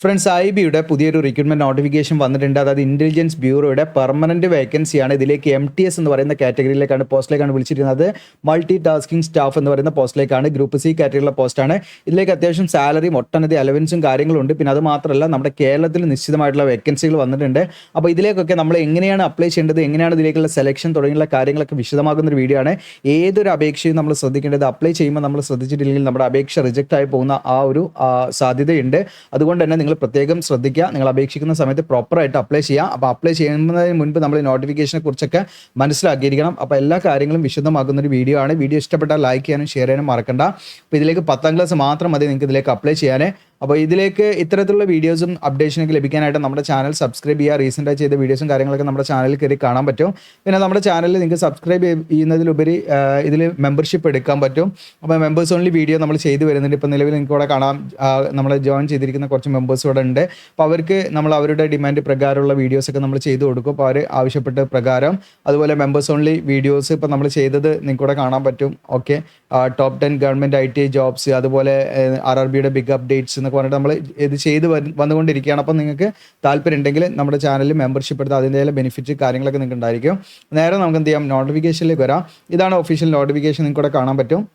Friends I ബിയുടെ പുതിയൊരു recruitment notification വന്നിട്ടുണ്ട്. അതായത് ഇന്റലിജൻസ് ബ്യൂറോയുടെ പെർമനന്റ് വേക്കൻസിയാണ് ഇതിലേക്ക് എം ടി എസ് എന്ന് പറയുന്ന കാറ്റഗറിയിലേക്കാണ് പോസ്റ്റിലേക്കാണ് വിളിച്ചിരുന്നത് മൾട്ടി ടാസ്കിംഗ് സ്റ്റാഫ് എന്ന് പറയുന്ന പോസ്റ്റിലേക്കാണ് ഗ്രൂപ്പ് സി കാറ്റഗറിയിലെ പോസ്റ്റാണ് ഇതിലേക്ക് അത്യാവശ്യം സാലറിയും ഒട്ടനവധി അലവൻസും കാര്യങ്ങളും ഉണ്ട് പിന്നെ അത് മാത്രമല്ല നമ്മുടെ കേരളത്തിൽ നിശ്ചിതമായിട്ടുള്ള വേക്കൻസികൾ വന്നിട്ടുണ്ട്. അപ്പോൾ ഇതിലേക്കൊക്കെ നമ്മൾ എങ്ങനെയാണ് അപ്ലൈ ചെയ്യേണ്ടത് എങ്ങനെയാണ് ഇതിലേക്കുള്ള സെലക്ഷൻ തുടങ്ങിയുള്ള കാര്യങ്ങളൊക്കെ വിശദമാകുന്ന ഒരു വീഡിയോ ആണ്. ഏതൊരു അപേക്ഷയും നമ്മൾ ശ്രദ്ധിക്കേണ്ടത് അപ്ലൈ ചെയ്യുമ്പോൾ നമ്മൾ ശ്രദ്ധിച്ചിട്ടില്ലെങ്കിൽ നമ്മുടെ അപേക്ഷ റിജക്റ്റ് ആയി പോകുന്ന ആ ഒരു സാധ്യതയുണ്ട്. അതുകൊണ്ട് തന്നെ നിങ്ങൾ പ്രത്യേകം ശ്രദ്ധിക്കുക. നിങ്ങൾ അപേക്ഷിക്കുന്ന സമയത്ത് പ്രോപ്പറായിട്ട് അപ്ലൈ ചെയ്യുക. അപ്പോൾ അപ്ലൈ ചെയ്യുന്നതിന് മുൻപ് നമ്മൾ നോട്ടിഫിക്കേഷനെ കുറിച്ചൊക്കെ മനസ്സിലാക്കിയിരിക്കണം. അപ്പോൾ എല്ലാ കാര്യങ്ങളും വിശദമാക്കുന്ന ഒരു വീഡിയോ ആണ്. വീഡിയോ ഇഷ്ടപ്പെട്ടാൽ ലൈക്ക് ചെയ്യാനും ഷെയർ ചെയ്യാനും മറക്കണ്ട. അപ്പോൾ ഇതിലേക്ക് പത്താം ക്ലാസ് മാത്രം മതി. നിങ്ങൾക്ക് ഇതിലേക്ക് അപ്ലൈ ചെയ്യാൻ അപ്പോൾ ഇതിലേക്ക് ഇത്തരത്തിലുള്ള വീഡിയോസും അപ്ഡേഷനൊക്കെ ലഭിക്കാനായിട്ട് നമ്മുടെ ചാനൽ സബ്സ്ക്രൈബ് ചെയ്യുക. റീസെന്റായി ചെയ്ത വീഡിയോസും കാര്യങ്ങളൊക്കെ നമ്മുടെ ചാനലിൽ കയറി കാണാൻ പറ്റും. പിന്നെ നമ്മുടെ ചാനലിൽ നിങ്ങൾക്ക് സബ്സ്ക്രൈബ് ചെയ്യുന്നതിലുപരി ഇതിൽ മെമ്പർഷിപ്പ് എടുക്കാൻ പറ്റും. അപ്പോൾ മെമ്പേഴ്സ് ഓൺലി വീഡിയോ നമ്മൾ ചെയ്തു വരുന്നുണ്ട്. ഇപ്പോൾ നിലവിൽ നിങ്ങൾക്ക് ഇവിടെ കാണാം. നമ്മൾ ജോയിൻ ചെയ്തിരിക്കുന്ന കുറച്ച് മെമ്പേഴ്സ് ഇവിടെ ഉണ്ട്. അപ്പോൾ അവർക്ക് നമ്മൾ അവരുടെ ഡിമാൻഡ് പ്രകാരമുള്ള വീഡിയോസൊക്കെ നമ്മൾ ചെയ്തു കൊടുക്കും. അപ്പോൾ അവർ ആവശ്യപ്പെട്ട പ്രകാരം. അതുപോലെ മെമ്പേഴ്സ് ഓൺലി വീഡിയോസ് ഇപ്പോൾ നമ്മൾ ചെയ്തത് നിങ്ങൾക്ക് ഇവിടെ കാണാൻ പറ്റും. Okay top ten government I T jobs അതുപോലെ ആർ ആർ ബിയുടെ ബിഗ് അപ്ഡേറ്റ്സ് എന്നൊക്കെ പറഞ്ഞിട്ട് നമ്മൾ ഇത് ചെയ്ത് വന്ന് വന്നുകൊണ്ടിരിക്കുകയാണ്. അപ്പം നിങ്ങൾക്ക് താല്പര്യം ഉണ്ടെങ്കിൽ നമ്മുടെ ചാനലിൽ മെമ്പർഷിപ്പ് എടുത്ത് അതിന്റെ ബെനിഫിറ്റ് കാര്യങ്ങളൊക്കെ നിങ്ങൾക്ക് ഉണ്ടായിരിക്കും. നേരെ നമുക്ക് എന്ത് ചെയ്യാം? നോട്ടിഫിക്കേഷനിലേക്ക് വരാം. ഇതാണ് ഒഫീഷ്യൽ നോട്ടിഫിക്കേഷൻ നിങ്ങൾക്ക് ഇവിടെ കാണാൻ പറ്റും.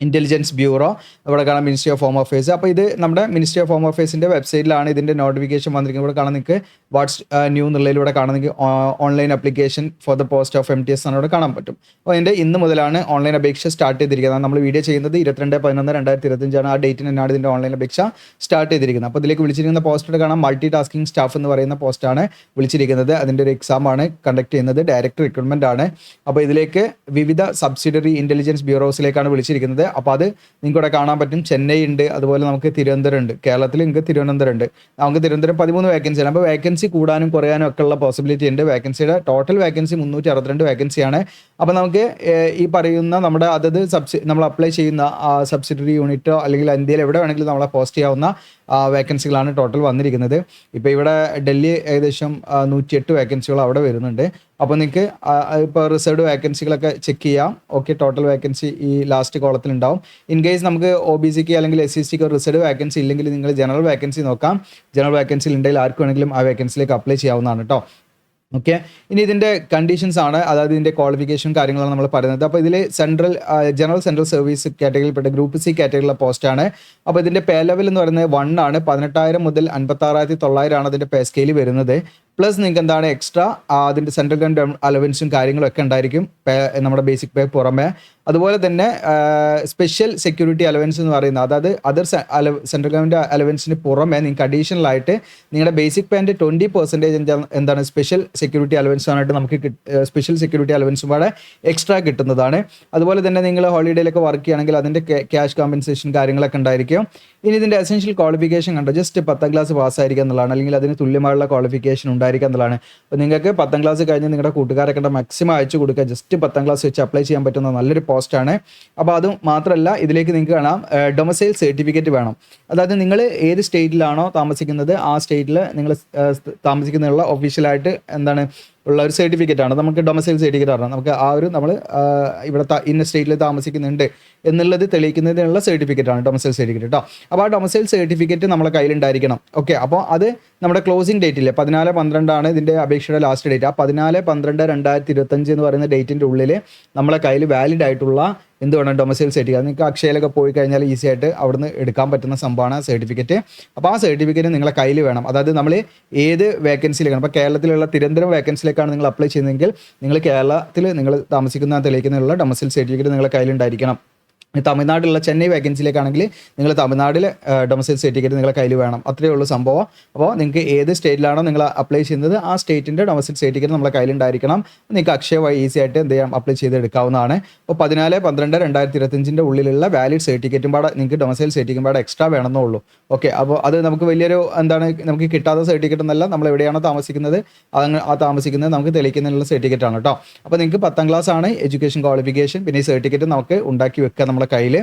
ഇന്റലിജൻസ് ബ്യൂറോ ഇവിടെ കാണാം മിനിസ്ട്രി ഓഫ് ഹോം അഫയേഴ്സ് അപ്പോൾ ഇത് നമ്മുടെ മിനിസ്ട്രി ഓഫ് ഹോം അഫയേഴ്സിന്റെ വെബ്സൈറ്റിലാണ് ഇതിന്റെ നോട്ടിഫിക്കേഷൻ വന്നിരിക്കുന്നത്. ഇവിടെ കാണാൻ നിങ്ങൾക്ക് വാട്സ് ന്യൂ എന്നുള്ളതിലൂടെ കാണുന്നെങ്കിൽ online application for the post of M T S എന്നോട് കാണാൻ പറ്റും. അപ്പോൾ എന്റെ ഇന്ന് മുതലാണ് ഓൺലൈൻ അപേക്ഷ സ്റ്റാർട്ട് ചെയ്തിരിക്കുന്നത്. നമ്മൾ വീഡിയോ ചെയ്യുന്നത് ഇരുപത്തിരണ്ട് പതിനൊന്ന് രണ്ടായിരത്തി ഇരുപത്തഞ്ചാണ് ആ ഡേറ്റിന് തന്നെയാണ് ഇതിന്റെ ഓൺലൈൻ അപേക്ഷ സ്റ്റാർട്ട് ചെയ്തിരിക്കുന്നത്. അപ്പോൾ ഇതിലേക്ക് വിളിച്ചിരിക്കുന്ന പോസ്റ്റ് കാണാം മൾട്ടി ടാസ്കിംഗ് സ്റ്റാഫ് എന്ന് പറയുന്ന പോസ്റ്റാണ് വിളിച്ചിരിക്കുന്നത്. അതിന്റെ ഒരു എക്സാം ആണ് കണ്ടക്ട് ചെയ്യുന്നത്. ഡയറക്റ്റ് റിക്രൂട്ട്മെന്റ് ആണ്. അപ്പോൾ ഇതിലേക്ക് വിവിധ സബ്സിഡറി ഇന്റലിജൻസ് ബ്യൂറോസിലേക്കാണ് വിളിച്ചിരിക്കുന്നത്. അപ്പോൾ അത് നിങ്ങൾക്ക് ഇവിടെ കാണാൻ പറ്റും. ചെന്നൈ ഉണ്ട് അതുപോലെ നമുക്ക് തിരുവനന്തപുരം ഉണ്ട് കേരളത്തിൽ നിങ്ങൾക്ക് തിരുവനന്തപുരം ഉണ്ട് നമുക്ക് തിരുവനന്തപുരം പതിമൂന്ന് വേക്കൻസി ആണ്. അപ്പോൾ വേക്കൻസി കൂടാനും കുറയാനും ഒക്കെ ഉള്ള പോസിബിലിറ്റി ഉണ്ട്. വേക്കൻസിയുടെ ടോട്ടൽ വേക്കൻസി മുന്നൂറ്റി അറുപത്തിരണ്ട് വേക്കൻസിയാണ് അപ്പോൾ നമുക്ക് ഈ പറയുന്ന നമ്മുടെ അതത് സബ്സി നമ്മൾ അപ്ലൈ ചെയ്യുന്ന സബ്സിഡറി യൂണിറ്റോ അല്ലെങ്കിൽ ഇന്ത്യയിൽ എവിടെ വേണമെങ്കിലും നമ്മളെ പോസ്റ്റ് ചെയ്യാവുന്ന വേക്കൻസികളാണ് ടോട്ടൽ വന്നിരിക്കുന്നത്. ഇപ്പോൾ ഇവിടെ ഡൽഹി ഏകദേശം നൂറ്റിയെട്ട് വേക്കൻസികൾ അവിടെ വരുന്നുണ്ട്. അപ്പോൾ നിങ്ങൾക്ക് ഇപ്പോൾ റിസർവ്ഡ് വേക്കൻസികളൊക്കെ ചെക്ക് ചെയ്യാം. ഓക്കെ ടോട്ടൽ വേക്കൻസി ഈ ലാസ്റ്റ് കോളത്തിൽ ഉണ്ടാവും ഇൻ കേസ് നമുക്ക് ഒ ബി സിക്ക് അല്ലെങ്കിൽ എസ് സി സിക്ക് റിസർവ്ഡ് വേക്കൻസി ഇല്ലെങ്കിൽ നിങ്ങൾ ജനറൽ വേക്കൻസി നോക്കാം. ജനറൽ വേക്കൻസി ഉണ്ടെങ്കിൽ ആർക്ക് വേണമെങ്കിലും ആ വേക്കൻസിയിലേക്ക് അപ്ലൈ ചെയ്യാവുന്നതാണ് കേട്ടോ ഓക്കെ ഇനി ഇതിന്റെ കണ്ടീഷൻസ് ആണ്. അതായത് ഇതിന്റെ ക്വാളിഫിക്കേഷൻ കാര്യങ്ങളാണ് നമ്മൾ പറയുന്നത്. അപ്പോൾ ഇതിൽ സെൻട്രൽ ജനറൽ സെൻട്രൽ സർവീസ് കാറ്റഗറിയിൽപ്പെട്ട ഗ്രൂപ്പ് സി കാറ്റഗറിയിലെ പോസ്റ്റാണ് അപ്പോൾ ഇതിന്റെ പേ ലെവൽ എന്ന് പറയുന്നത് വൺ ആണ്. പതിനെട്ടായിരം മുതൽ അൻപത്താറായിരത്തി തൊള്ളായിരം ആണ് അതിന്റെ പേ സ്കെയിൽ വരുന്നത്. പ്ലസ് നിങ്ങൾക്ക് എന്താണ് എക്സ്ട്രാ അതിന്റെ സെൻട്രൽ ഗവൺമെന്റ് അലവൻസും കാര്യങ്ങളൊക്കെ ഉണ്ടായിരിക്കും നമ്മുടെ ബേസിക് പേ പുറമെ. അതുപോലെ തന്നെ സ്പെഷ്യൽ സെക്യൂരിറ്റി അലവൻസ് എന്ന് പറയുന്നത് അതായത് അതർ സെൻട്രൽ ഗവൺമെന്റ് അലവൻസിന് പുറമെ നിങ്ങൾക്ക് അഡീഷണൽ ആയിട്ട് നിങ്ങളുടെ ബേസിക് പേന്റെ ട്വന്റി പെർസെന്റേജ് എന്താണ് സ്പെഷ്യൽ സെക്യൂരിറ്റി അലവൻസ് ആയിട്ട് നമുക്ക് സ്പെഷ്യൽ സെക്യൂരിറ്റി അലവൻസും കൂടെ എക്സ്ട്രാ കിട്ടുന്നതാണ്. അതുപോലെ തന്നെ നിങ്ങൾ ഹോളിഡേയിലൊക്കെ വർക്ക് ചെയ്യുകയാണെങ്കിൽ അതിന്റെ ക്യാഷ് കോമ്പൻസേഷൻ കാര്യങ്ങളൊക്കെ ഉണ്ടായിരിക്കും. ഇനി ഇതിന്റെ എസെൻഷ്യൽ ക്വാളിഫിക്കേഷൻ കണ്ടോ? ജസ്റ്റ് പത്താം ക്ലാസ് പാസ്സായിരിക്കുക എന്നുള്ളതാണ്. അല്ലെങ്കിൽ അതിന് തുല്യമായുള്ള ക്വാളിഫിക്കേഷൻ ഉണ്ടായിരിക്കുക എന്നുള്ളതാണ്. അപ്പോൾ നിങ്ങൾക്ക് പത്താം ക്ലാസ് കഴിഞ്ഞ് നിങ്ങളുടെ കൂട്ടുകാരൊക്കെ മാക്സിമം അയച്ചു കൊടുക്കുക. ജസ്റ്റ് പത്താം ക്ലാസ് വെച്ച് അപ്ലൈ ചെയ്യാൻ പറ്റുന്ന നല്ലൊരു പോസ്റ്റാണ് അപ്പോൾ അത് മാത്രമല്ല ഇതിലേക്ക് നിങ്ങൾക്ക് കാണാം ഡൊമസൈൽ സർട്ടിഫിക്കറ്റ് വേണം. അതായത് നിങ്ങൾ ഏത് സ്റ്റേറ്റിലാണോ താമസിക്കുന്നത് ആ സ്റ്റേറ്റിൽ നിങ്ങൾ താമസിക്കുന്നതിനുള്ള ഒഫീഷ്യലായിട്ട് എന്താണ് ഉള്ള ഒരു സർട്ടിഫിക്കറ്റ് ആണ്. നമുക്ക് ഡൊമസൈൽ സർട്ടിഫിക്കറ്റ് ആണ്. നമുക്ക് ആ ഒരു നമ്മൾ ഇവിടെ ഇന്ന സ്റ്റേറ്റിൽ താമസിക്കുന്നുണ്ട് എന്നുള്ളത് തെളിയിക്കുന്നതിനുള്ള സർട്ടിഫിക്കറ്റ് ആണ് ഡൊമസൈൽ സർട്ടിഫിക്കറ്റ് കേട്ടോ അപ്പോൾ ആ ഡൊമസൈൽ സർട്ടിഫിക്കറ്റ് നമ്മളെ കയ്യിലുണ്ടായിരിക്കണം. ഓക്കെ അപ്പോൾ അത് നമ്മുടെ ക്ലോസിംഗ് ഡേറ്റില്ലേ പതിനാല് പന്ത്രണ്ടാണ് ഇതിന്റെ അപേക്ഷയുടെ ലാസ്റ്റ് ഡേറ്റ് ആ പതിനാല് പന്ത്രണ്ട് രണ്ടായിരത്തി ഇരുപത്തഞ്ച് എന്ന് പറയുന്ന ഡേറ്റിന്റെ ഉള്ളിൽ നമ്മളെ കയ്യിൽ വാലിഡ് ആയിട്ടുള്ള എന്ത് വേണം? ഡൊമസൈൽ സർട്ടിഫിക്കറ്റ് നിങ്ങൾക്ക് അക്ഷയയിലൊക്കെ പോയി കഴിഞ്ഞാൽ ഈസി ആയിട്ട് അവിടുന്ന് എടുക്കാൻ പറ്റുന്ന സംഭവമാണ് സർട്ടിഫിക്കറ്റ് അപ്പോൾ ആ സർട്ടിഫിക്കറ്റ് നിങ്ങളെ കയ്യിൽ വേണം. അതായത് നമ്മൾ ഏത് വേക്കൻസിയിലേക്കാണ് അപ്പോൾ കേരളത്തിലുള്ള തിരുവനന്തപുരം വേക്കൻസിയിലേക്കാണ് നിങ്ങൾ അപ്ലൈ ചെയ്യുന്നതെങ്കിൽ നിങ്ങൾ കേരളത്തിൽ നിങ്ങൾ താമസിക്കുന്ന തെളിയിക്കുന്നതിനുള്ള ഡൊമസൈൽ സർട്ടിഫിക്കറ്റ് നിങ്ങളെ കയ്യിലുണ്ടായിരിക്കണം തമിഴ്നാട്ടിലുള്ള ചെന്നൈ വേക്കൻസിയിലേക്കാണെങ്കിൽ നിങ്ങൾ തമിഴ്നാട്ടിൽ ഡൊമസൈൽ സർട്ടിഫിക്കറ്റ് നിങ്ങളെ കയ്യിൽ വേണം. അത്രയേ ഉള്ളൂ സംഭവം. അപ്പോൾ നിങ്ങൾക്ക് ഏത് സ്റ്റേറ്റിലാണോ നിങ്ങൾ അപ്ലൈ ചെയ്യുന്നത് ആ സ്റ്റേറ്റിന്റെ ഡൊമസൈൽ സർട്ടിഫിക്കറ്റ് നമ്മളെ കയ്യിലുണ്ടായിരിക്കണം നിങ്ങൾക്ക് അക്ഷയ വഴി ഈസി ആയിട്ട് എന്ത് ചെയ്യാം അപ്ലൈ ചെയ്ത് എടുക്കാവുന്നതാണ് അപ്പോൾ പതിനാല് പന്ത്രണ്ട് രണ്ടായിരത്തി ഇരുപത്തഞ്ചിന്റെ ഉള്ളിലുള്ള വാലിഡ് സർട്ടിഫിക്കറ്റും പാടെ നിങ്ങൾക്ക് ഡൊമസൈൽ സർട്ടിഫിക്കറ്റും പാടെ എക്സ്ട്രാ വേണമെന്നേ ഉള്ളൂ. ഓക്കെ അപ്പോൾ അത് നമുക്ക് വലിയൊരു എന്താണ് നമുക്ക് കിട്ടാത്ത സർട്ടിഫിക്കറ്റ് എന്നല്ല നമ്മൾ എവിടെയാണോ താമസിക്കുന്നത് അത് ആ താമസിക്കുന്നത് നമുക്ക് തെളിയിക്കുന്നതിനുള്ള സർട്ടിഫിക്കറ്റ് ആണ് കേട്ടോ. അപ്പോൾ നിങ്ങൾക്ക് പത്താം ക്ലാസ് ആണ് എഡ്യൂക്കേഷൻ ക്വാളിഫിക്കേഷൻ പിന്നെ ഈ സർട്ടിഫിക്കറ്റ് നമുക്ക് ഉണ്ടാക്കി വെക്കുക നമ്മുടെ കയ്യിൽ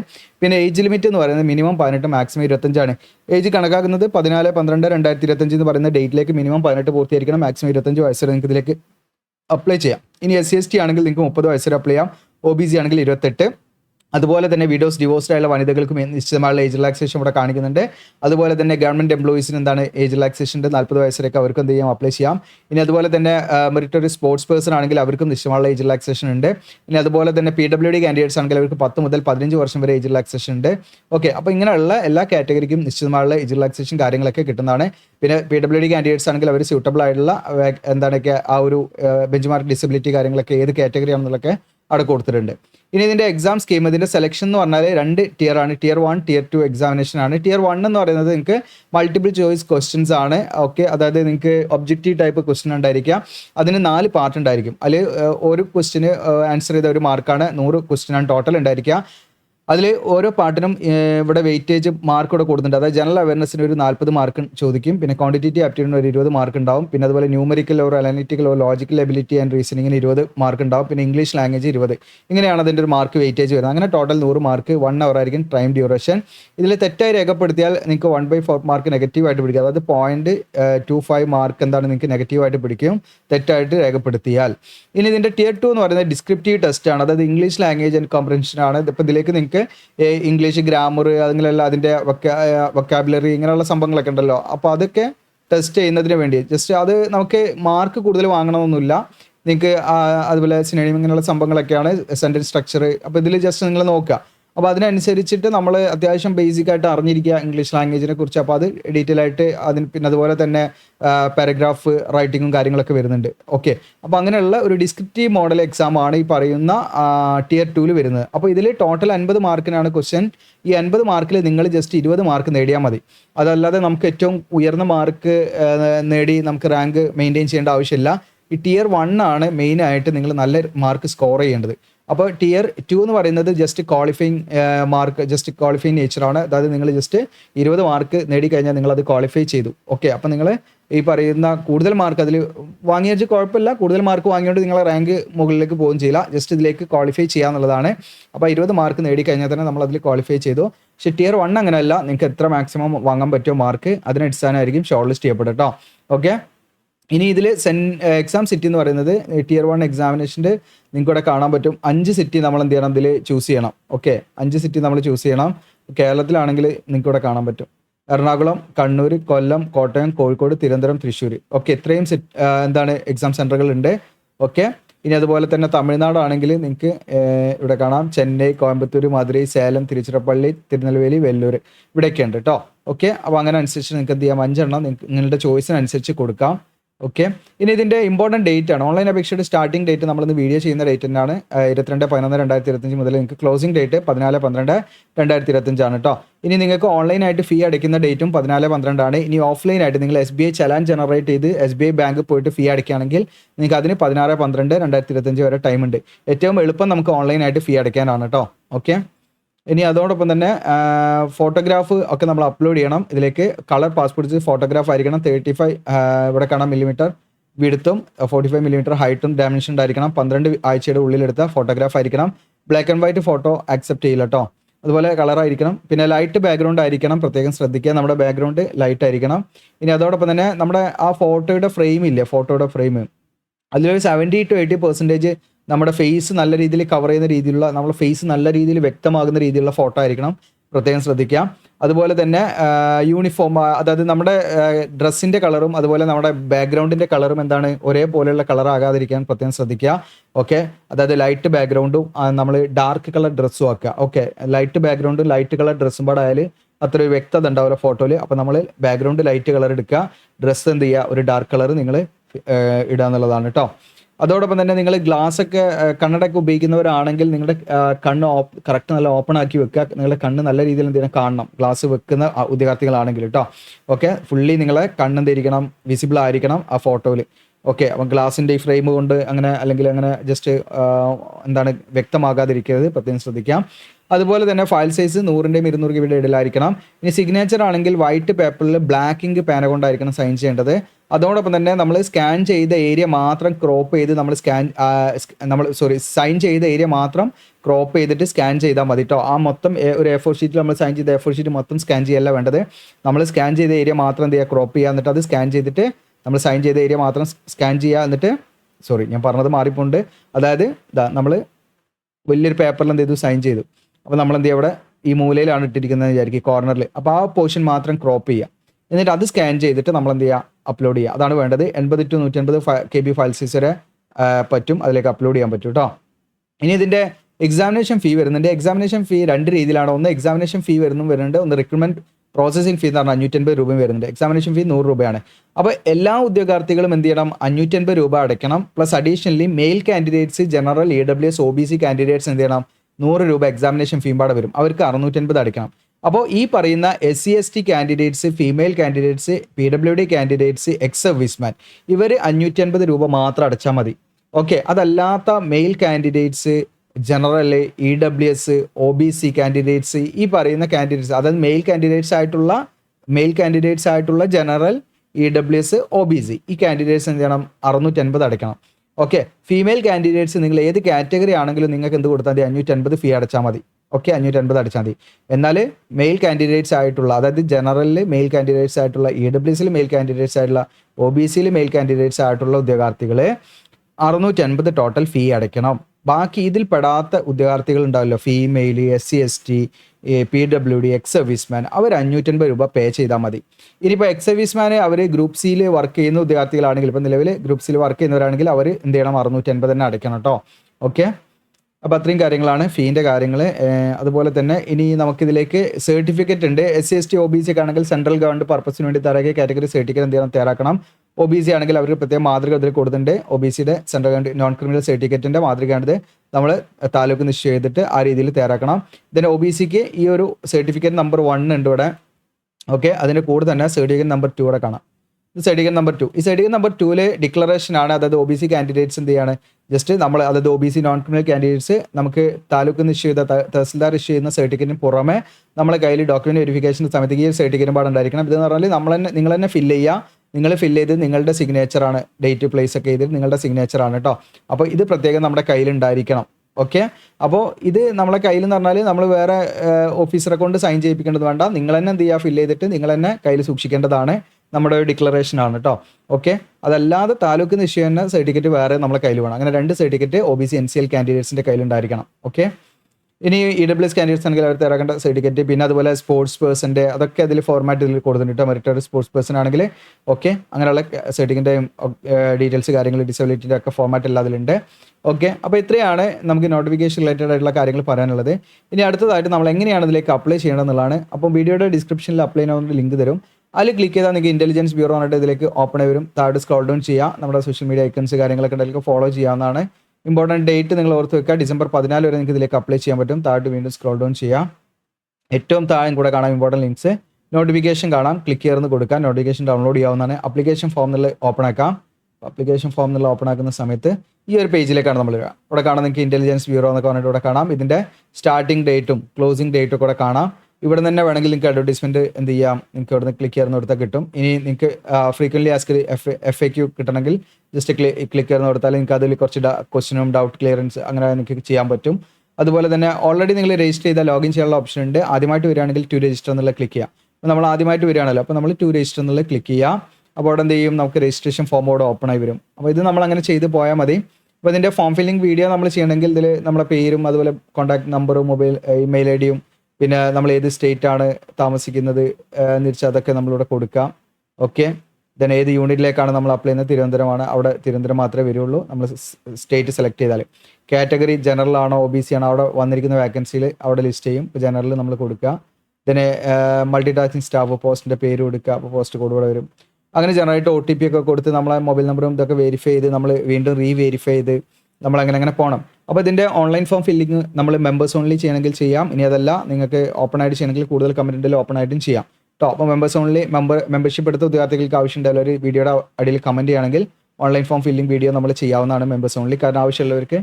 പിന്നെ ഏജ് ലിമിറ്റ് എന്ന് പറയുന്നത് മിനിമം പതിനെട്ട് മാക്സിമം ഇരുപത്തഞ്ചാണ്. ഏജ് കണക്കാക്കുന്നത് പതിനാല് പന്ത്രണ്ട് രണ്ടായിരത്തി ഇരുപത്തഞ്ച് എന്ന് പറയുന്ന ഡേറ്റിലേക്ക് മിനിമം പതിനെട്ട് പൂർത്തിയായിരിക്കണം മാക്സിമം ഇരുപത്തഞ്ച് വയസ്സ് നിങ്ങൾക്ക് ഇതിലേക്ക് അപ്ലൈ ചെയ്യാം. ഇനി എസ് സി എസ് ടി ആണെങ്കിൽ നിങ്ങൾക്ക് മുപ്പത് വയസ്സ് വരെ അപ്ലൈ ചെയ്യാം. ഒ ബി സി ആണെങ്കിൽ ഇരുപത്തെട്ട്. അതുപോലെ തന്നെ വിഡോസ് ഡിവോഴ്സ്ഡ് ആയുള്ള വനിതകൾക്കും നിശ്ചിതമായുള്ള ഏജ് റിലാക്സേഷൻ ഇവിടെ കാണിക്കുന്നുണ്ട്. അതുപോലെ തന്നെ ഗവൺമെന്റ് എംപ്ലോയീസിന് എന്താണ് ഏജ് റിലാക്സേഷന്റെ നാൽപ്പത് വയസ്സിലേക്ക് അവർക്ക് എന്ത് ചെയ്യാം? അപ്ലൈ ചെയ്യാം. ഇനി അതുപോലെ തന്നെ മെറിറ്ററി സ്പോർട്സ് പേഴ്സൺ ആണെങ്കിൽ അവർക്കും നിശ്ചിതമായുള്ള ഏജ് റിലാക്സേഷൻ ഉണ്ട്. ഇനി അതുപോലെ തന്നെ പി ഡബ്ല്യു ഡി കാൻഡിഡേറ്റ്സ് ആണെങ്കിൽ അവർക്ക് പത്ത് മുതൽ പതിനഞ്ച് വർഷം വരെ ഏജ് റിലാക്സേഷൻ ഉണ്ട്. ഓക്കെ അപ്പോൾ ഇങ്ങനെയുള്ള എല്ലാ കാറ്റഗറിക്കും നിശ്ചിതമായുള്ള ഏജ് റിലാക്സേഷൻ കാര്യങ്ങളൊക്കെ കിട്ടുന്നതാണ്. പിന്നെ പി ഡബ്ല്യു ഡി കാൻഡിഡേറ്റ്സ് ആണെങ്കിൽ അവർ സ്യൂട്ടബിൾ ആയിട്ടുള്ള എന്താണൊക്കെ ആ ഒരു ബെഞ്ച് മാർക്ക് ഡിസബിലിറ്റി കാര്യങ്ങളൊക്കെ ഏത് കാറ്റഗറി ആണെന്നുള്ളതൊക്കെ അവിടെ കൊടുത്തിട്ടുണ്ട്. ഇനി ഇതിന്റെ എക്സാം സ്കീം ഇതിന്റെ സെലക്ഷൻ എന്ന് പറഞ്ഞാൽ രണ്ട് ടിയർ ആണ്. Tier one tier two examination ആണ്. ടിയർ വൺ എന്ന് പറയുന്നത് നിങ്ങൾക്ക് മൾട്ടിപ്പിൾ ചോയ്സ് ക്വസ്റ്റ്യൻസ് ആണ്. ഓക്കെ അതായത് നിങ്ങൾക്ക് ഒബ്ജക്റ്റീവ് ടൈപ്പ് ക്വസ്റ്റ്യൻ ഉണ്ടായിരിക്കുക അതിന് നാല് പാർട്ട് ഉണ്ടായിരിക്കും. അല്ലെങ്കിൽ ഒരു ക്വസ്റ്റിന് ആൻസർ ചെയ്ത ഒരു മാർക്കാണ് നൂറ് ക്വസ്റ്റ്യൻ ആണ് ടോട്ടൽ ഉണ്ടായിരിക്കുക. അതിൽ ഓരോ പാട്ടിനും ഇവിടെ വെയിറ്റേജ് മാർക്ക് ഇവിടെ കൊടുക്കുന്നുണ്ട് അതായത് ജനറൽ അവയർനെസ്സിന് ഒരു നാൽപ്പത് മാർക്ക് ചോദിക്കും. പിന്നെ ക്വാണ്ടിറ്റേറ്റീവ് ആപ്റ്റിറ്റ്യൂഡിന് ഒരു ഇരുപത് മാർക്ക് ഉണ്ടാവും. പിന്നെ അതുപോലെ numerical or analytical or logical ability and റീസണിങ്ങിന് ഇരുപത് മാർക്ക് ഉണ്ടാവും. പിന്നെ ഇംഗ്ലീഷ് ലാംഗ്വേജ് ഇരുപത്. ഇങ്ങനെയാണ് അതിന്റെ ഒരു മാർക്ക് വെയിറ്റേജ് വരുന്നത്. അങ്ങനെ ടോട്ടൽ നൂറ് മാർക്ക് വൺ അവർ ആയിരിക്കും ടൈം ഡ്യൂറേഷൻ ഇതിൽ തെറ്റായി രേഖപ്പെടുത്തിയാൽ നിങ്ങൾക്ക് വൺ ബൈ ഫോർ മാർക്ക് നെഗറ്റീവായിട്ട് പിടിക്കും. അതായത് പോയിന്റ് ടു ഫൈവ് മാർക്ക് എന്താണ് നിങ്ങൾക്ക് നെഗറ്റീവായിട്ട് പിടിക്കും. തെറ്റായിട്ട് രേഖപ്പെടുത്തിയാൽ. ഇനി ഇതിന്റെ ടിയർ ടു എന്ന് പറയുന്നത് ഡിസ്ക്രിപ്റ്റീവ് ടെസ്റ്റ് ആണ്. അതായത് ഇംഗ്ലീഷ് ലാംഗ്വേജ് ആൻഡ് കോംപ്രൻഷൻ ആണ്. ഇപ്പം ഇതിലേക്ക് നിങ്ങൾക്ക് ഇംഗ്ലീഷ് ഗ്രാമർ അല്ലെങ്കിൽ അതിന്റെ വൊക്കാബുലറി ഇങ്ങനെയുള്ള സംഭവങ്ങളൊക്കെ ഉണ്ടല്ലോ. അപ്പോൾ അതൊക്കെ ടെസ്റ്റ് ചെയ്യുന്നതിന് വേണ്ടി. ജസ്റ്റ് അത് നമുക്ക് മാർക്ക് കൂടുതൽ വാങ്ങണമെന്നൊന്നുമില്ല നിങ്ങൾക്ക് അതുപോലെ സിനിമ ഇങ്ങനെയുള്ള സംഭവങ്ങളൊക്കെയാണ് സെന്റൻസ് സ്ട്രക്ചർ അപ്പോൾ ഇതിൽ ജസ്റ്റ് നിങ്ങൾ നോക്കുക. അപ്പോൾ അതിനനുസരിച്ചിട്ട് നമ്മൾ അത്യാവശ്യം ബേസിക് ആയിട്ട് അറിഞ്ഞിരിക്കുക ഇംഗ്ലീഷ് ലാംഗ്വേജിനെ കുറിച്ച്. അപ്പോൾ അത് ഡീറ്റെയിൽ ആയിട്ട് അതിന് പിന്നെ അതുപോലെ തന്നെ പാരഗ്രാഫ് റൈറ്റിങ്ങും കാര്യങ്ങളൊക്കെ വരുന്നുണ്ട്. ഓക്കെ അപ്പോൾ അങ്ങനെയുള്ള ഒരു ഡിസ്ക്രിപ്റ്റീവ് മോഡൽ എക്സാം ആണ് ഈ പറയുന്ന ടിയർ ടൂവിൽ വരുന്നത്. അപ്പോൾ ഇതിൽ ടോട്ടൽ അൻപത് മാർക്കിനാണ് ക്വസ്റ്റ്യൻ ഈ അൻപത് മാർക്കിൽ നിങ്ങൾ ജസ്റ്റ് ഇരുപത് മാർക്ക് നേടിയാൽ മതി. അതല്ലാതെ നമുക്ക് ഏറ്റവും ഉയർന്ന മാർക്ക് നേടി നമുക്ക് റാങ്ക് മെയിന്റെയിൻ ചെയ്യേണ്ട ആവശ്യമില്ല. ഈ ടിയർ വൺ ആണ് മെയിനായിട്ട് നിങ്ങൾ നല്ല മാർക്ക് സ്കോർ ചെയ്യേണ്ടത്. അപ്പോൾ ടിയർ ടു എന്ന് പറയുന്നത് just qualifying mark just qualifying നേച്ചറാണ് അതായത് നിങ്ങൾ ജസ്റ്റ് ഇരുപത് മാർക്ക് നേടിക്കഴിഞ്ഞാൽ നിങ്ങൾ അത് ക്വാളിഫൈ ചെയ്തു. ഓക്കെ അപ്പോൾ നിങ്ങൾ ഈ പറയുന്ന കൂടുതൽ മാർക്ക് അതിൽ വാങ്ങിയ കുഴപ്പമില്ല. കൂടുതൽ മാർക്ക് വാങ്ങിയോണ്ട് നിങ്ങളെ റാങ്ക് മുകളിലേക്ക് പോകുകയും ചെയ്യില്ല. ജസ്റ്റ് ഇതിലേക്ക് ക്വാളിഫൈ ചെയ്യാന്നുള്ളതാണ്. അപ്പോൾ ഇരുപത് മാർക്ക് നേടിക്കഴിഞ്ഞാൽ തന്നെ നമ്മൾ അതിൽ ക്വാളിഫൈ ചെയ്തു. പക്ഷേ ടിയർ വൺ അങ്ങനെയല്ല. നിങ്ങൾക്ക് എത്ര മാക്സിമം വാങ്ങാൻ പറ്റുമോ മാർക്ക് അതിനടിസ്ഥാനമായിരിക്കും ഷോർട്ട് ലിസ്റ്റ് ചെയ്യപ്പെടും കേട്ടോ ഓക്കെ ഇനി ഇതിൽ സെൻ എക്സാം സിറ്റി എന്ന് പറയുന്നത് ടിയർ വൺ എക്സാമിനേഷന്റെ നിങ്ങൾക്ക് ഇവിടെ കാണാൻ പറ്റും. അഞ്ച് സിറ്റി നമ്മൾ എന്ത് ചെയ്യണം? ഇതിൽ ചൂസ് ചെയ്യണം. ഓക്കെ അഞ്ച് സിറ്റി നമ്മൾ ചൂസ് ചെയ്യണം. കേരളത്തിലാണെങ്കിൽ നിങ്ങൾക്ക് ഇവിടെ കാണാൻ പറ്റും. എറണാകുളം കണ്ണൂർ കൊല്ലം കോട്ടയം കോഴിക്കോട് തിരുവനന്തപുരം തൃശ്ശൂർ ഓക്കെ ഇത്രയും എന്താണ് എക്സാം സെന്ററുകൾ ഉണ്ട്. ഓക്കെ ഇനി അതുപോലെ തന്നെ തമിഴ്നാടാണെങ്കിൽ നിങ്ങൾക്ക് ഇവിടെ കാണാം. ചെന്നൈ കോയമ്പത്തൂർ മധുരൈ സേലം തിരുച്ചിറപ്പള്ളി തിരുനെൽവേലി വെല്ലൂർ ഇവിടെയൊക്കെ ഉണ്ട് കേട്ടോ ഓക്കെ അപ്പോൾ അങ്ങനെ അനുസരിച്ച് നിങ്ങൾക്ക് എന്ത് ചെയ്യാം? അഞ്ചെണ്ണം നിങ്ങൾക്ക് നിങ്ങളുടെ ചോയ്സിനനുസരിച്ച് കൊടുക്കാം. ഓക്കെ ഇനി ഇതിന്റെ ഇമ്പോർട്ടന്റ് ഡേറ്റ് ആണ്. ഓൺലൈൻ അപേക്ഷയുടെ സ്റ്റാർട്ടിംഗ് ഡേറ്റ് നമ്മളിന്ന് വീഡിയോ ചെയ്യുന്ന ഡേറ്റ് തന്നെയാണ്. ഇരുപത്തിരണ്ട് പതിനൊന്ന് രണ്ടായിരത്തി ഇരുപത്തഞ്ച് മുതൽ നിങ്ങൾക്ക് ക്ലോസിംഗ് ഡേറ്റ് പതിനാല് പന്ത്രണ്ട് രണ്ടായിരത്തി ഇരുപത്തഞ്ചാണ് കേട്ടോ ഇനി നിങ്ങൾക്ക് ഓൺലൈനായിട്ട് ഫീ അടയ്ക്കുന്ന ഡേറ്റും പതിനാല് പന്ത്രണ്ടാണ് ഇനി ഓഫ്ലൈൻ ആയിട്ട് നിങ്ങൾ S B I challan generate ചെയ്ത് എസ് ബി ഐ ബാങ്കിൽ പോയിട്ട് ഫീ അടയ്ക്കുകയാണെങ്കിൽ നിങ്ങൾക്ക് അതിന് പതിനാറ് പന്ത്രണ്ട് രണ്ടായിരത്തി ഇരുപത്തഞ്ച് വരെ ഉണ്ട്. ഏറ്റവും എളുപ്പം നമുക്ക് ഓൺലൈനായിട്ട് ഫീ അടയ്ക്കാനാണ് കേട്ടോ ഓക്കെ ഇനി അതോടൊപ്പം തന്നെ ഫോട്ടോഗ്രാഫ് ഒക്കെ നമ്മൾ അപ്ലോഡ് ചെയ്യണം. ഇതിലേക്ക് കളർ പാസ്പോർട്ട് ഫോട്ടോഗ്രാഫ് ആയിരിക്കണം. തേർട്ടി ഫൈവ് ഇവിടെ കാണാം മില്ലിമീറ്റർ വിടുത്തും ഫോർട്ടി ഫൈവ് മില്ലിമീറ്റർ ഹൈറ്റും ഡയമെൻഷൻ ഉണ്ടായിരിക്കണം. പന്ത്രണ്ട് ആഴ്ചയുടെ ഉള്ളിലെടുത്ത ഫോട്ടോഗ്രാഫ് ആയിരിക്കണം. Black and white photo accept ചെയ്യില്ല കേട്ടോ അതുപോലെ കളർ ആയിരിക്കണം. പിന്നെ ലൈറ്റ് ബാക്ക്ഗ്രൗണ്ട് ആയിരിക്കണം. പ്രത്യേകം ശ്രദ്ധിക്കുക. നമ്മുടെ ബാക്ക്ഗ്രൗണ്ട് ലൈറ്റ് ആയിരിക്കണം. ഇനി അതോടൊപ്പം തന്നെ നമ്മുടെ ആ ഫോട്ടോയുടെ ഫ്രെയിം ഇല്ലേ? ഫോട്ടോയുടെ ഫ്രെയിം അതിലൊരു സെവന്റി ടു എയ്റ്റി പെർസെന്റേജ് നമ്മുടെ ഫേസ് നല്ല രീതിയിൽ കവർ ചെയ്യുന്ന രീതിയിലുള്ള നമ്മുടെ ഫേസ് നല്ല രീതിയിൽ വ്യക്തമാകുന്ന രീതിയിലുള്ള ഫോട്ടോ ആയിരിക്കണം. പ്രത്യേകം ശ്രദ്ധിക്കുക. അതുപോലെ തന്നെ യൂണിഫോം അതായത് നമ്മുടെ ഡ്രസ്സിന്റെ കളറും അതുപോലെ നമ്മുടെ ബാക്ക്ഗ്രൗണ്ടിന്റെ കളറും എന്താണ് ഒരേപോലെയുള്ള കളർ ആകാതിരിക്കാൻ പ്രത്യേകം ശ്രദ്ധിക്കുക. ഓക്കെ അതായത് ലൈറ്റ് ബാക്ക്ഗ്രൗണ്ടും നമ്മൾ ഡാർക്ക് കളർ ഡ്രസ്സും ആക്കുക. ഓക്കെ ലൈറ്റ് ബാക്ക്ഗ്രൗണ്ടും ലൈറ്റ് കളർ ഡ്രസ്സും പാടെ ആയാൽ അത്ര ഒരു വ്യക്തത ഉണ്ടാവില്ല ഫോട്ടോയിൽ അപ്പോൾ നമ്മൾ ബാക്ക്ഗ്രൗണ്ട് ലൈറ്റ് കളർ എടുക്കുക. ഡ്രസ്സ് എന്ത് ചെയ്യുക? ഒരു ഡാർക്ക് കളർ നിങ്ങൾ ഇടുക എന്നുള്ളതാണ് കേട്ടോ അതോടൊപ്പം തന്നെ നിങ്ങൾ ഗ്ലാസ് ഒക്കെ കണ്ണടയ്ക്ക് ഉപയോഗിക്കുന്നവരാണെങ്കിൽ നിങ്ങളുടെ കണ്ണ് ഓപ്പ് കറക്റ്റ് നല്ല ഓപ്പൺ ആക്കി വെക്കുക. നിങ്ങളുടെ കണ്ണ് നല്ല രീതിയിൽ എന്തെങ്കിലും കാണണം. ഗ്ലാസ് വെക്കുന്ന ഉദ്യോഗാർത്ഥികളാണെങ്കിൽ കേട്ടോ ഓക്കെ? ഫുള്ളി നിങ്ങളെ കണ്ണ് എന്തിരിക്കണം വിസിബിൾ ആയിരിക്കണം ആ ഫോട്ടോയിൽ. ഓക്കെ? അപ്പം ഗ്ലാസിന്റെ ഈ ഫ്രെയിം കൊണ്ട് അങ്ങനെ അല്ലെങ്കിൽ അങ്ങനെ ജസ്റ്റ് എന്താണ് വ്യക്തമാകാതിരിക്കരുത്. പ്രത്യേകം ശ്രദ്ധിക്കാം. അതുപോലെ തന്നെ ഫയൽ സൈസ് നൂറിന്റെയും ഇരുന്നൂറ് രൂപയുടെ ഇടയിലായിരിക്കണം. ഇനി സിഗ്നേച്ചർ ആണെങ്കിൽ വൈറ്റ് പേപ്പറിൽ ബ്ലാക്ക് ഇങ്ക് പേന കൊണ്ടായിരിക്കണം സൈൻ ചെയ്യേണ്ടത്. അതോടൊപ്പം തന്നെ നമ്മൾ സ്കാൻ ചെയ്ത ഏരിയ മാത്രം ക്രോപ്പ് ചെയ്ത് നമ്മൾ സ്കാൻ നമ്മൾ സോറി സൈൻ ചെയ്ത ഏരിയ മാത്രം ക്രോപ്പ് ചെയ്തിട്ട് സ്കാൻ ചെയ്താൽ മതി കേട്ടോ ആ മൊത്തം ഒരു എ ഫോർ ഷീറ്റിൽ നമ്മൾ സൈൻ ചെയ്ത എ ഫോർ ഷീറ്റ് മൊത്തം സ്കാൻ ചെയ്യല്ല വേണ്ടത്. നമ്മൾ സ്കാൻ ചെയ്ത ഏരിയ മാത്രം എന്ത് ചെയ്യുക? ക്രോപ്പ് ചെയ്യുക. എന്നിട്ട് അത് സ്കാൻ ചെയ്തിട്ട് നമ്മൾ സൈൻ ചെയ്ത ഏരിയ മാത്രം സ്കാൻ ചെയ്യുക. എന്നിട്ട് സോറി ഞാൻ പറഞ്ഞത് മാറിപ്പോണ്ട്. അതായത് ഇതാ നമ്മൾ വലിയൊരു പേപ്പറിൽ എന്ത് ചെയ്തു? സൈൻ ചെയ്തു. അപ്പോൾ നമ്മൾ എന്ത് ചെയ്യുക അവിടെ ഈ മൂലയിലാണ് ഇട്ടിരിക്കുന്നത് വിചാരിക്കും കോർണറിൽ അപ്പോൾ ആ പോർഷൻ മാത്രം ക്രോപ്പ് ചെയ്യുക. എന്നിട്ട് അത് സ്കാൻ ചെയ്തിട്ട് നമ്മൾ എന്ത് ചെയ്യുക? അപ്ലോഡ് ചെയ്യുക. അതാണ് വേണ്ടത്. എൺപത് ടു നൂറ്റി അൻപത് കെ ബി ഫയൽ സൈസ് വരെ പറ്റും. അതിലേക്ക് അപ്ലോഡ് ചെയ്യാൻ പറ്റും കേട്ടോ ഇനി ഇതിന്റെ എക്സാമിനേഷൻ ഫീ വരുന്നുണ്ട്. എക്സാമിനേഷൻ ഫീ രണ്ട് രീതിയിലാണ്. ഒന്ന് എക്സാമിനേഷൻ ഫീ വരുന്നു വരുന്നുണ്ട്. ഒന്ന് റിക്രൂട്ട്മെന്റ് പ്രോസസ്സിംഗ് ഫീ എന്ന് പറഞ്ഞാൽ അഞ്ഞൂറ്റൻപത് രൂപയും വരുന്നുണ്ട്. എക്സാമിനേഷൻ ഫീ നൂറ് രൂപയാണ്. അപ്പോൾ എല്ലാ ഉദ്യോഗാർത്ഥികളും എന്ത് ചെയ്യണം? അഞ്ഞൂറ്റൻപത് രൂപ അടയ്ക്കണം. Plus additionally male candidates general E W S O B C candidates എന്ത് ചെയ്യണം? നൂറ് രൂപ എക്സാമിനേഷൻ ഫീം പാടെ വരും. അവർക്ക് അറുന്നൂറ്റൻപത് അടയ്ക്കണം. അപ്പോൾ ഈ പറയുന്ന S C S T candidates female candidates P W D candidates ex serviceman ഇവർ അഞ്ഞൂറ്റൻപത് രൂപ മാത്രം അടച്ചാൽ മതി. ഓക്കെ അതല്ലാത്ത male candidates general E W S O B C candidates ഈ പറയുന്ന കാൻഡിഡേറ്റ്സ് അതായത് മെയിൽ കാൻഡിഡേറ്റ്സ് ആയിട്ടുള്ള മെയിൽ കാൻഡിഡേറ്റ്സ് ആയിട്ടുള്ള general E W S O B C ഈ കാൻഡിഡേറ്റ്സ് എന്ത് ചെയ്യണം? അറുന്നൂറ്റൻപത് അടയ്ക്കണം. ഓക്കെ ഫീമെയിൽ കാൻഡിഡേറ്റ്സ് നിങ്ങൾ ഏത് കാറ്റഗറി ആണെങ്കിലും നിങ്ങൾക്ക് എന്ത് കൊടുത്താൽ മതി? അഞ്ഞൂറ്റൻപത് ഫീ അടച്ചാൽ മതി. ഓക്കെ അഞ്ഞൂറ്റി അൻപത് അടിച്ചാൽ മതി. എന്നാൽ മെയിൽ കാൻഡിഡേറ്റ്സ് ആയിട്ടുള്ള അതായത് ജനറലിൽ മെയിൽ കാൻഡിഡേറ്റ്സ് ആയിട്ടുള്ള ഇ ഡബ്ല്യു എസിൽ മെയിൽ കാൻഡിഡേറ്റ്സ് ആയിട്ടുള്ള ഒ ബി സിയിൽ മെയിൽ കാൻഡിഡേറ്റ്സ് ആയിട്ടുള്ള ഉദ്യോഗാർത്ഥികൾ അറുന്നൂറ്റി അൻപത് ടോട്ടൽ ഫീ അടയ്ക്കണം. ബാക്കി ഇതിൽ പെടാത്ത ഉദ്യോഗാർത്ഥികൾ ഉണ്ടാവല്ലോ. Female S C S T P W D ex serviceman അവർ അഞ്ഞൂറ്റൻപത് രൂപ പേ ചെയ്താൽ മതി. ഇനിയിപ്പോൾ എക്സ് സർവീസ്മാന് അവർ ഗ്രൂപ്പ് സിയിൽ വർക്ക് ചെയ്യുന്ന ഉദ്യോഗാർത്ഥികളാണെങ്കിൽ ഇപ്പോൾ നിലവിൽ ഗ്രൂപ്പ് സിയിൽ വർക്ക് ചെയ്യുന്നവരാണെങ്കിൽ അവർ എന്ത് ചെയ്യണം? അറുന്നൂറ്റി അൻപത് തന്നെ അടയ്ക്കണം കേട്ടോ ഓക്കെ അപ്പോൾ അത്രയും കാര്യങ്ങളാണ് ഫീന്റെ കാര്യങ്ങൾ അതുപോലെ തന്നെ ഇനി നമുക്കിതിലേക്ക് സർട്ടിഫിക്കറ്റ് ഉണ്ട്. S C S T O B C ഒക്കെ ആണെങ്കിൽ സെൻട്രൽ ഗവൺമെന്റ് പർപ്പസിന് വേണ്ടി തയ്യാറാക്കിയ കാറ്റഗറി സർട്ടിഫിക്കറ്റ് എന്ത് ചെയ്യണം? തയ്യാറാക്കണം. ഒ ബി സി ആണെങ്കിൽ അവർക്ക് പ്രത്യേക മാതൃക ഇതിൽ കൊടുത്തിട്ടുണ്ട്. ഒ ബി സിയുടെ സെൻട്രൽ ഗവൺമെന്റ് നോൺ ക്രിമിനൽ സർട്ടിഫിക്കറ്റിന്റെ മാതൃകയാണിത്. നമ്മൾ താലൂക്ക് നിശ്ചയം ചെയ്തിട്ട് ആ രീതിയിൽ തയ്യാറാക്കണം. ദെൻ ഒ ബി സിക്ക് ഈ ഒരു സർട്ടിഫിക്കറ്റ് നമ്പർ വൺ ഉണ്ട് ഇവിടെ. ഓക്കെ അതിന്റെ കൂടെ തന്നെ സർട്ടിഫിക്കറ്റ് നമ്പർ ടു കൂടെ കാണാം. സർട്ടിഫിക്കറ്റ് നമ്പർ ടു ഈ സൈഡിക്കൻ നമ്പർ ടുവിലെ ഡിക്ലറേഷൻ ആണ്. അതായത് ഒ ബി സി കാൻഡിഡേറ്റ്സ് എന്ത് ചെയ്യാണ്? ജസ്റ്റ് നമ്മൾ അതായത് O B C non criminal candidates നമുക്ക് താലൂക്ക് ഇഷ്യൂ ചെയ്ത തഹസിൽദാർ ഇഷ്യൂ ചെയ്യുന്ന സർട്ടിഫിക്കറ്റിന് പുറമെ നമ്മളെ കയ്യിൽ ഡോക്യുമെന്റ് വെരിഫിക്കേഷൻ സമയത്ത് ഈ സർട്ടിഫിക്കറ്റ് പാട് ഉണ്ടായിരിക്കണം ഇതെന്ന് പറഞ്ഞാൽ നമ്മൾ തന്നെ നിങ്ങൾ തന്നെ ഫില്ല് ചെയ്യുക. നിങ്ങൾ ഫില്ല് ചെയ്ത് നിങ്ങളുടെ സിഗ്നേച്ചർ ആണ്. ഡേറ്റ് പ്ലേസ് ഒക്കെ ചെയ്തിട്ട് നിങ്ങളുടെ സിഗ്നേച്ചർ ആണ് കേട്ടോ അപ്പോൾ ഇത് പ്രത്യേകം നമ്മുടെ കയ്യിൽ ഉണ്ടായിരിക്കണം. ഓക്കെ അപ്പോൾ ഇത് നമ്മളെ കയ്യിൽ എന്ന് പറഞ്ഞാൽ നമ്മൾ വേറെ ഓഫീസറെ കൊണ്ട് സൈൻ ചെയ്യിപ്പിക്കേണ്ടത് വേണ്ട. നിങ്ങൾ തന്നെ എന്ത് ചെയ്യുക? ഫില്ല് ചെയ്തിട്ട് നിങ്ങൾ തന്നെ കയ്യിൽ സൂക്ഷിക്കേണ്ടതാണ്. നമ്മുടെ ഒരു ഡിക്ലറേഷൻ ആണ് കേട്ടോ ഓക്കെ അതല്ലാതെ താലൂക്ക് നിശ്ചയന സർട്ടിഫിക്കറ്റ് വേറെ നമ്മളെ കയ്യിൽ വേണം. അങ്ങനെ രണ്ട് certificate O B C N C L കാൻഡിഡേറ്റ്സിന്റെ കയ്യിലുണ്ടായിരിക്കണം. ഓക്കെ ഇനി ഇ ഡബ്ല്യു എസ് കാൻഡിഡേറ്റ്സ് ആണെങ്കിൽ അവർ തിരക്കേണ്ട സർട്ടിഫിക്കറ്റ് പിന്നെ അതുപോലെ സ്പോർട്സ് പേഴ്സന്റെ അതൊക്കെ അതിൽ ഫോർമാറ്റ് ഇതിൽ കൊടുത്തിട്ടുണ്ട് മെറിറ്ററി സ്പോർട്സ് പേഴ്സൺ ആണെങ്കിൽ ഓക്കെ അങ്ങനെയുള്ള സർട്ടിഫിക്കറ്റിന്റെയും ഡീറ്റെയിൽസ് കാര്യങ്ങൾ ഡിസബിലിറ്റിന്റെ ഒക്കെ ഫോർമാറ്റ് എല്ലാം അതിലുണ്ട്. ഓക്കെ അപ്പോൾ ഇത്രയാണ് നമുക്ക് നോട്ടിഫിക്കേഷൻ റിലേറ്റഡ് ആയിട്ടുള്ള കാര്യങ്ങൾ പറയാനുള്ളത്. ഇനി അടുത്തതായിട്ട് നമ്മൾ എങ്ങനെയാണ് ഇതിലേക്ക് അപ്ലൈ ചെയ്യണം എന്നുള്ളതാണ് അപ്പം വീഡിയോയുടെ ഡിസ്ക്രിപ്ഷനിൽ അപ്ലൈ ചെയ്യാവുന്ന ലിങ്ക് തരും. അതിൽ ക്ലിക്ക് ചെയ്താൽ നിങ്ങൾക്ക് ഇന്റലിജൻസ് ബ്യൂറോ പറഞ്ഞിട്ട് ഇതിലേക്ക് ഓപ്പൺ ആയി വരും. താഴെ സ്ക്രോൾ ഡൗൺ ചെയ്യാം. നമ്മുടെ സോഷ്യൽ മീഡിയ ഐക്കൺസ് കാര്യങ്ങളൊക്കെ ഉണ്ടെങ്കിൽ ഫോളോ ചെയ്യാവുന്നതാണ്. ഇമ്പോർട്ടന്റ് ഡേറ്റ് നിങ്ങൾ ഓർത്ത് വെക്കുക. ഡിസംബർ പതിനാല് വരെ നിങ്ങൾക്ക് ഇതിലേക്ക് അപ്ലൈ ചെയ്യാൻ പറ്റും. താഴോട്ട് വീണ്ടും സ്ക്രോൾ ഡൗൺ ചെയ്യാം. ഏറ്റവും താഴെ കൂടെ കാണാം ഇമ്പോർട്ടന്റ് ലിങ്ക്സ് നോട്ടിഫിക്കേഷൻ കാണാം. ക്ലിക്ക് ചെയ്യുന്നത് കൊടുക്കാം. നോട്ടിഫിക്കേഷൻ ഡൗൺലോഡ് ചെയ്യാവുന്നതാണ്. അപ്ലിക്കേഷൻ ഫോം ഓപ്പൺ ആക്കാം. അപ്ലിക്കേഷൻ ഫോം ഓപ്പൺ ആക്കുന്ന സമയത്ത് ഈ ഒരു പേജിലേക്കാണ് നമ്മൾ വരിക. ഇവിടെ കാണാം നിങ്ങൾക്ക് ഇന്റലിജൻസ് ബ്യൂറോ എന്നൊക്കെ പറഞ്ഞിട്ട് ഇവിടെ കാണാം. ഇതിന്റെ സ്റ്റാർട്ടിംഗ് ഡേറ്റും ക്ലോസിംഗ് ഡേറ്റും കൂടെ കാണാം. ഇവിടെ തന്നെ വേണമെങ്കിൽ നിങ്ങൾക്ക് അഡ്വർടൈസ്മെന്റ് എന്ത് ചെയ്യാം? നിങ്ങൾക്ക് ഇവിടെ നിന്ന് ക്ലിക്ക് ചെയ്യുന്ന കൊടുത്താൽ കിട്ടും. ഇനി നിങ്ങൾക്ക് frequently asked F F A Q കിട്ടണമെങ്കിൽ ജസ്റ്റ് ക്ലിക്ക് ചെയ്യുന്ന കൊടുത്താൽ നിങ്ങൾക്ക് അതിൽ കുറച്ച് ക്വസ്റ്റിനും ഡൗട്ട് ക്ലിയറൻസ് അങ്ങനെ നിങ്ങൾക്ക് ചെയ്യാൻ പറ്റും. അതുപോലെ തന്നെ ഓൾറെഡി നിങ്ങൾ രജിസ്റ്റർ ചെയ്താൽ ലോഗിൻ ചെയ്യാനുള്ള ഓപ്ഷൻ ഉണ്ട്. ആദ്യമായിട്ട് വരികയാണെങ്കിൽ ടു രജിസ്റ്റർ എന്നുള്ള ക്ലിക്ക് ചെയ്യാം. അപ്പോൾ നമ്മൾ ആദ്യമായിട്ട് വരികയാണല്ലോ. അപ്പോൾ നമ്മൾ ടു രജിസ്റ്റർ എന്നുള്ള ക്ലിക്ക് ചെയ്യാം. അപ്പോൾ അവിടെ എന്ത് ചെയ്യും? നമുക്ക് രജിസ്ട്രേഷൻ ഫോം അവിടെ ഓപ്പൺ ആയി വരും. അപ്പോൾ ഇത് നമ്മൾ അങ്ങനെ ചെയ്ത് പോയാൽ മതി. അപ്പോൾ ഇതിന്റെ ഫോം ഫില്ലിംഗ് വീഡിയോ നമ്മൾ ചെയ്യണമെങ്കിൽ ഇതിൽ നമ്മുടെ പേരും അതുപോലെ കോൺടാക്ട് നമ്പറും മൊബൈൽ ഇമെയിൽ ഐ ഡിയും പിന്നെ നമ്മൾ ഏത് സ്റ്റേറ്റ് ആണ് താമസിക്കുന്നത് എന്ന് വെച്ചാൽ അതൊക്കെ നമ്മളിവിടെ കൊടുക്കാം. ഓക്കെ? ദെൻ ഏത് യൂണിറ്റിലേക്കാണ് നമ്മൾ അപ്ലൈ ചെയ്യുന്നത്? തിരുവനന്തപുരമാണ്. അവിടെ തിരുവനന്തപുരം മാത്രമേ വരുള്ളൂ. നമ്മൾ സ്റ്റേറ്റ് സെലക്ട് ചെയ്താൽ കാറ്റഗറി ജനറൽ ആണോ ഒ ബി സി ആണോ അവിടെ വന്നിരിക്കുന്ന വാക്കൻസിയിൽ അവിടെ ലിസ്റ്റ് ചെയ്യും. ഇപ്പോൾ ജനറൽ നമ്മൾ കൊടുക്കുക. ദെൻ മൾട്ടി ടാസ്കിങ് സ്റ്റാഫ് പോസ്റ്റിന്റെ പേര് കൊടുക്കുക. അപ്പോൾ പോസ്റ്റ് കോഡ് ഇവിടെ വരും. അങ്ങനെ ജനറേറ്റ് ഒ ടി പി ഒക്കെ കൊടുത്ത് നമ്മളെ മൊബൈൽ നമ്പറും ഇതൊക്കെ വെരിഫൈ ചെയ്ത് നമ്മൾ വീണ്ടും റീ വെരിഫൈ ചെയ്ത് നമ്മൾ അങ്ങനെ അങ്ങനെ പോകണം അപ്പോൾ ഇതിന്റെ ഓൺലൈൻ ഫോം ഫില്ലിങ് നമ്മൾ മെമ്പേഴ്സ് ഓൺലി ചെയ്യണമെങ്കിൽ ചെയ്യാം. ഇനി അതല്ല നിങ്ങൾക്ക് ഓപ്പൺ ആയിട്ട് ചെയ്യണമെങ്കിൽ കൂടുതൽ കമന്റിൽ ഓപ്പൺ ആയിട്ടും ചെയ്യാം. കേട്ടോ അപ്പോൾ മെമ്പേഴ്സ് ഓൺലി മെമ്പർ മെമ്പർഷിപ്പ് എടുത്ത ഉദ്യോഗാർത്ഥികൾക്ക് ആവശ്യമുണ്ടായാലും ഒരു വീഡിയോയുടെ അടിയിൽ കമന്റ് ചെയ്യുകയാണെങ്കിൽ ഓൺലൈൻ ഫോം ഫില്ലിംഗ് വീഡിയോ നമ്മൾ ചെയ്യാവുന്നതാണ് മെമ്പേഴ്സ് ഓൺലി കാരണം ആവശ്യമുള്ളവർക്ക്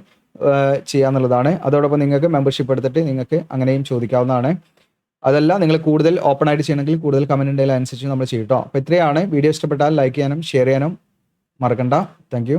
ചെയ്യാന്നുള്ളതാണ്. അതോടൊപ്പം നിങ്ങൾക്ക് മെമ്പർഷിപ്പ് എടുത്തിട്ട് നിങ്ങൾക്ക് അങ്ങനെയും ചോദിക്കാവുന്നതാണ്. അതല്ല നിങ്ങൾ കൂടുതൽ ഓപ്പൺ ആയിട്ട് ചെയ്യണമെങ്കിൽ കൂടുതൽ കമന്റ് ഉണ്ടെങ്കിൽ അനുസരിച്ച് നമ്മൾ ചെയ്യട്ടോ അപ്പോൾ ഇത്രയാണ്. വീഡിയോ ഇഷ്ടപ്പെട്ടാൽ ലൈക്ക് ചെയ്യാനും ഷെയർ ചെയ്യാനും മറക്കണ്ട. താങ്ക്